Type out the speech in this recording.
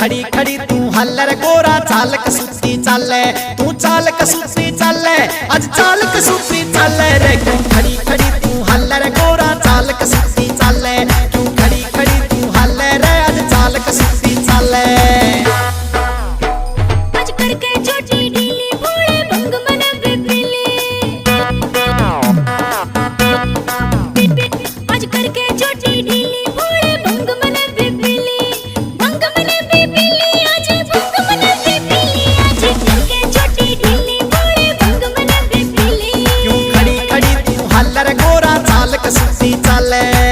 खड़ी खड़ी, तू हल्लर गोरा चाल कसूती चाले तू चाल कसूती चाले अज चाल कसूती चाले रे खड़ी। ਚਾਲਕ ਸਿੱਧੀ ਚਾਲੇ।